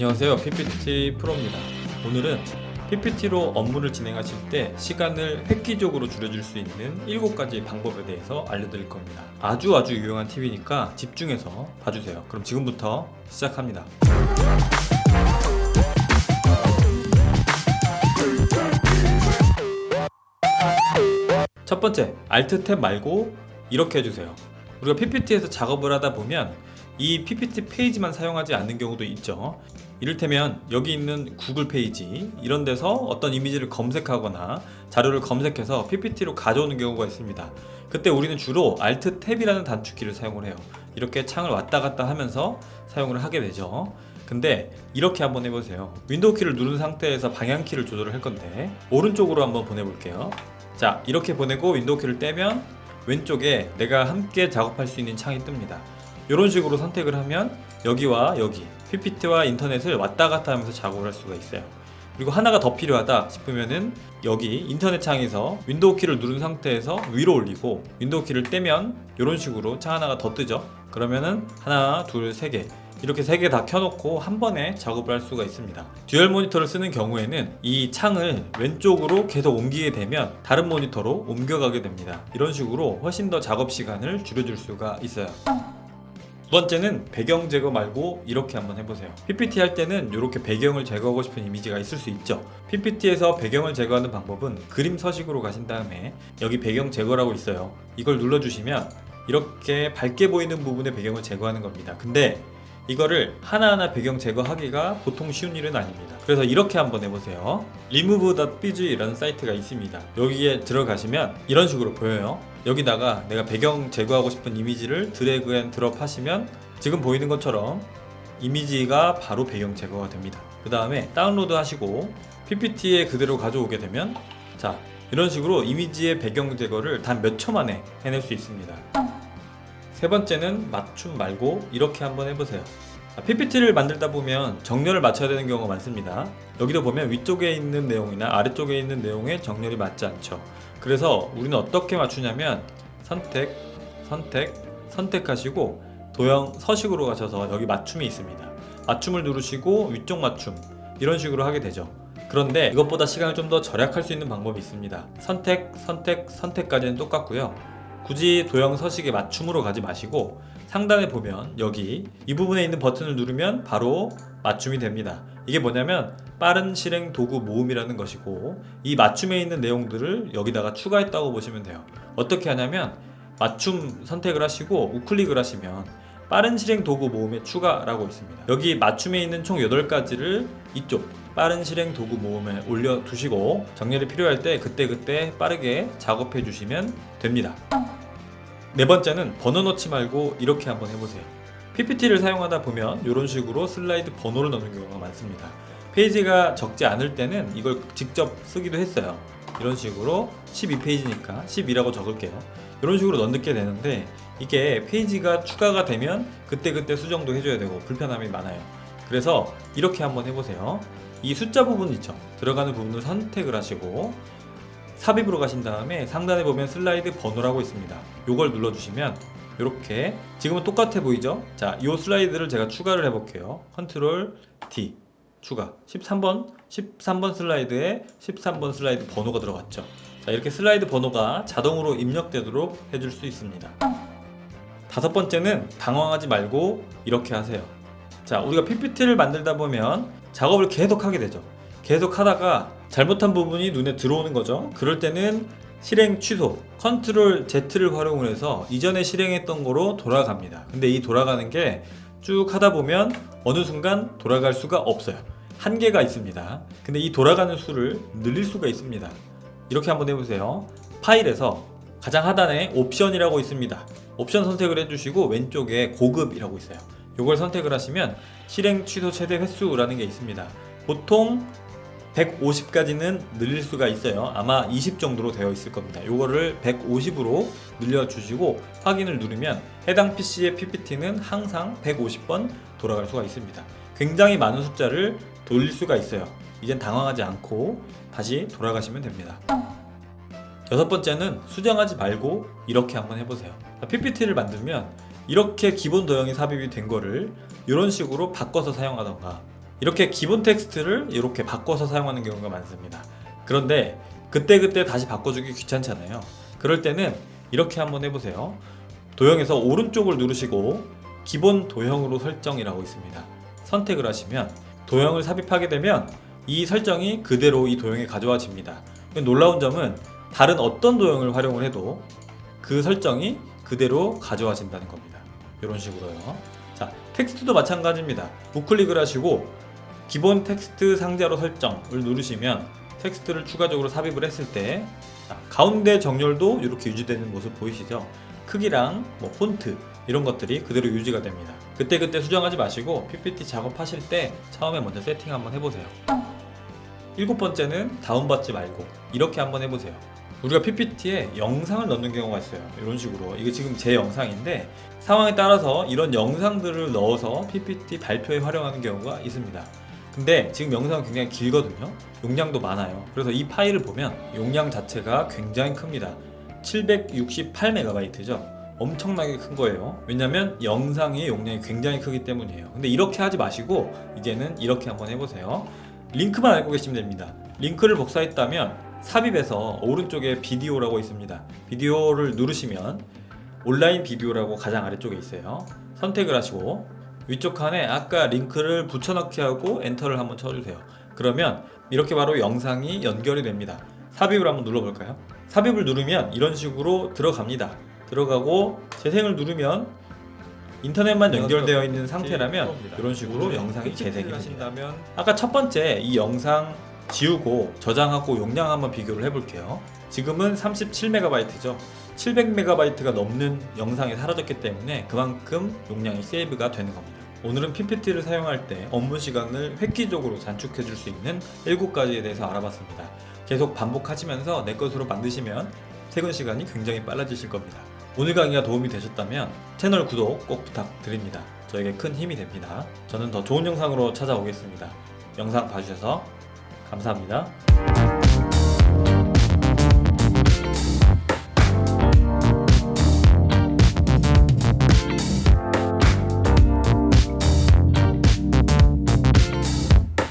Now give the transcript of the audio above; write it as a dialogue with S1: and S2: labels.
S1: 안녕하세요. PPT 프로입니다. 오늘은 PPT로 업무를 진행하실 때 시간을 획기적으로 줄여줄 수 있는 7가지 방법에 대해서 알려드릴 겁니다. 아주 아주 유용한 팁이니까 집중해서 봐주세요. 그럼 지금부터 시작합니다. 첫 번째, Alt 탭 말고 이렇게 해주세요. 우리가 PPT에서 작업을 하다 보면 이 PPT 페이지만 사용하지 않는 경우도 있죠. 이를테면 여기 있는 구글 페이지 이런 데서 어떤 이미지를 검색하거나 자료를 검색해서 PPT로 가져오는 경우가 있습니다. 그때 우리는 주로 Alt 탭이라는 단축키를 사용을 해요. 이렇게 창을 왔다 갔다 하면서 사용을 하게 되죠. 근데 이렇게 한번 해보세요. 윈도우 키를 누른 상태에서 방향 키를 조절을 할 건데 오른쪽으로 한번 보내볼게요. 자 이렇게 보내고 윈도우 키를 떼면 왼쪽에 내가 함께 작업할 수 있는 창이 뜹니다. 이런 식으로 선택을 하면 여기와 여기 PPT와 인터넷을 왔다 갔다 하면서 작업을 할 수가 있어요. 그리고 하나가 더 필요하다 싶으면은 여기 인터넷 창에서 윈도우 키를 누른 상태에서 위로 올리고 윈도우 키를 떼면 이런 식으로 창 하나가 더 뜨죠. 그러면은 하나, 둘, 세 개. 이렇게 세 개 다 켜놓고 한 번에 작업을 할 수가 있습니다. 듀얼 모니터를 쓰는 경우에는 이 창을 왼쪽으로 계속 옮기게 되면 다른 모니터로 옮겨가게 됩니다. 이런 식으로 훨씬 더 작업 시간을 줄여줄 수가 있어요. 두 번째는 배경 제거 말고 이렇게 한번 해보세요. PPT 할 때는 이렇게 배경을 제거하고 싶은 이미지가 있을 수 있죠. PPT에서 배경을 제거하는 방법은 그림 서식으로 가신 다음에 여기 배경 제거라고 있어요. 이걸 눌러주시면 이렇게 밝게 보이는 부분의 배경을 제거하는 겁니다. 근데 이거를 하나하나 배경 제거하기가 보통 쉬운 일은 아닙니다. 그래서 이렇게 한번 해보세요. remove.bg라는 사이트가 있습니다. 여기에 들어가시면 이런 식으로 보여요. 여기다가 내가 배경 제거하고 싶은 이미지를 드래그 앤 드롭 하시면 지금 보이는 것처럼 이미지가 바로 배경 제거가 됩니다. 그 다음에 다운로드 하시고 PPT에 그대로 가져오게 되면 자 이런 식으로 이미지의 배경 제거를 단 몇 초 만에 해낼 수 있습니다. 세 번째는 맞춤 말고 이렇게 한번 해보세요. PPT를 만들다 보면 정렬을 맞춰야 되는 경우가 많습니다. 여기도 보면 위쪽에 있는 내용이나 아래쪽에 있는 내용에 정렬이 맞지 않죠. 그래서 우리는 어떻게 맞추냐면 선택, 선택, 선택하시고 도형 서식으로 가셔서 여기 맞춤이 있습니다. 맞춤을 누르시고 위쪽 맞춤 이런 식으로 하게 되죠. 그런데 이것보다 시간을 좀 더 절약할 수 있는 방법이 있습니다. 선택, 선택, 선택까지는 똑같고요. 굳이 도형 서식에 맞춤으로 가지 마시고 상단에 보면 여기 이 부분에 있는 버튼을 누르면 바로 맞춤이 됩니다. 이게 뭐냐면 빠른 실행 도구 모음이라는 것이고 이 맞춤에 있는 내용들을 여기다가 추가했다고 보시면 돼요. 어떻게 하냐면 맞춤 선택을 하시고 우클릭을 하시면 빠른 실행 도구 모음에 추가라고 있습니다. 여기 맞춤에 있는 총 8가지를 이쪽 빠른 실행 도구 모음에 올려 두시고 정렬이 필요할 때 그때그때 빠르게 작업해 주시면 됩니다. 네 번째는 번호 넣지 말고 이렇게 한번 해보세요. PPT를 사용하다 보면 이런 식으로 슬라이드 번호를 넣는 경우가 많습니다. 페이지가 적지 않을 때는 이걸 직접 쓰기도 했어요. 이런 식으로 12페이지니까 12라고 적을게요. 이런 식으로 넣게 되는데 이게 페이지가 추가가 되면 그때그때 수정도 해줘야 되고 불편함이 많아요. 그래서 이렇게 한번 해보세요. 이 숫자 부분 있죠. 들어가는 부분을 선택을 하시고 삽입으로 가신 다음에 상단에 보면 슬라이드 번호라고 있습니다. 요걸 눌러주시면 이렇게 지금은 똑같아 보이죠? 자, 이 슬라이드를 제가 추가를 해볼게요. 컨트롤 D 추가 13번 13번 슬라이드에 13번 슬라이드 번호가 들어갔죠. 자, 이렇게 슬라이드 번호가 자동으로 입력되도록 해줄 수 있습니다. 다섯 번째는 당황하지 말고 이렇게 하세요. 자, 우리가 PPT를 만들다 보면 작업을 계속 하게 되죠. 계속 하다가 잘못한 부분이 눈에 들어오는 거죠. 그럴 때는 실행 취소, 컨트롤 Z를 활용을 해서 이전에 실행했던 거로 돌아갑니다. 근데 이 돌아가는 게 쭉 하다 보면 어느 순간 돌아갈 수가 없어요. 한계가 있습니다. 근데 이 돌아가는 수를 늘릴 수가 있습니다. 이렇게 한번 해보세요. 파일에서 가장 하단에 옵션이라고 있습니다. 옵션 선택을 해주시고 왼쪽에 고급이라고 있어요. 이걸 선택을 하시면 실행 취소 최대 횟수라는 게 있습니다. 보통 150까지는 늘릴 수가 있어요. 아마 20 정도로 되어 있을 겁니다. 이거를 150으로 늘려주시고 확인을 누르면 해당 PC의 PPT는 항상 150번 돌아갈 수가 있습니다. 굉장히 많은 숫자를 돌릴 수가 있어요. 이젠 당황하지 않고 다시 돌아가시면 됩니다. 여섯 번째는 수정하지 말고 이렇게 한번 해보세요. PPT를 만들면 이렇게 기본 도형이 삽입이 된 거를 이런 식으로 바꿔서 사용하던가 이렇게 기본 텍스트를 이렇게 바꿔서 사용하는 경우가 많습니다. 그런데 그때그때 다시 바꿔주기 귀찮잖아요. 그럴 때는 이렇게 한번 해보세요. 도형에서 오른쪽을 누르시고 기본 도형으로 설정이라고 있습니다. 선택을 하시면 도형을 삽입하게 되면 이 설정이 그대로 이 도형에 가져와집니다. 놀라운 점은 다른 어떤 도형을 활용을 해도 그 설정이 그대로 가져와진다는 겁니다. 이런 식으로요. 자, 텍스트도 마찬가지입니다. 우클릭을 하시고 기본 텍스트 상자로 설정을 누르시면 텍스트를 추가적으로 삽입을 했을 때 자, 가운데 정렬도 이렇게 유지되는 모습 보이시죠? 크기랑 뭐 폰트 이런 것들이 그대로 유지가 됩니다. 그때그때 수정하지 마시고 PPT 작업하실 때 처음에 먼저 세팅 한번 해보세요. 일곱 번째는 다운받지 말고 이렇게 한번 해보세요. 우리가 PPT에 영상을 넣는 경우가 있어요. 이런 식으로. 이게 지금 제 영상인데 상황에 따라서 이런 영상들을 넣어서 PPT 발표에 활용하는 경우가 있습니다. 근데 지금 영상은 굉장히 길거든요. 용량도 많아요. 그래서 이 파일을 보면 용량 자체가 굉장히 큽니다. 768MB죠. 엄청나게 큰 거예요. 왜냐면 영상의 용량이 굉장히 크기 때문이에요. 근데 이렇게 하지 마시고 이제는 이렇게 한번 해보세요. 링크만 알고 계시면 됩니다. 링크를 복사했다면 삽입에서 오른쪽에 비디오라고 있습니다. 비디오를 누르시면 온라인 비디오라고 가장 아래쪽에 있어요. 선택을 하시고 위쪽 칸에 아까 링크를 붙여넣기 하고 엔터를 한번 쳐주세요. 그러면 이렇게 바로 영상이 연결이 됩니다. 삽입을 한번 눌러볼까요? 삽입을 누르면 이런 식으로 들어갑니다. 들어가고 재생을 누르면 인터넷만 연결되어 있는 상태라면 이런 식으로 영상이 재생이 됩니다. 아까 첫 번째 이 영상 지우고 저장하고 용량 한번 비교를 해볼게요. 지금은 37MB죠. 700MB가 넘는 영상이 사라졌기 때문에 그만큼 용량이 세이브가 되는 겁니다. 오늘은 PPT를 사용할 때 업무 시간을 획기적으로 단축해 줄 수 있는 7가지에 대해서 알아봤습니다. 계속 반복하시면서 내 것으로 만드시면 퇴근 시간이 굉장히 빨라지실 겁니다. 오늘 강의가 도움이 되셨다면 채널 구독 꼭 부탁드립니다. 저에게 큰 힘이 됩니다. 저는 더 좋은 영상으로 찾아오겠습니다. 영상 봐주셔서 감사합니다.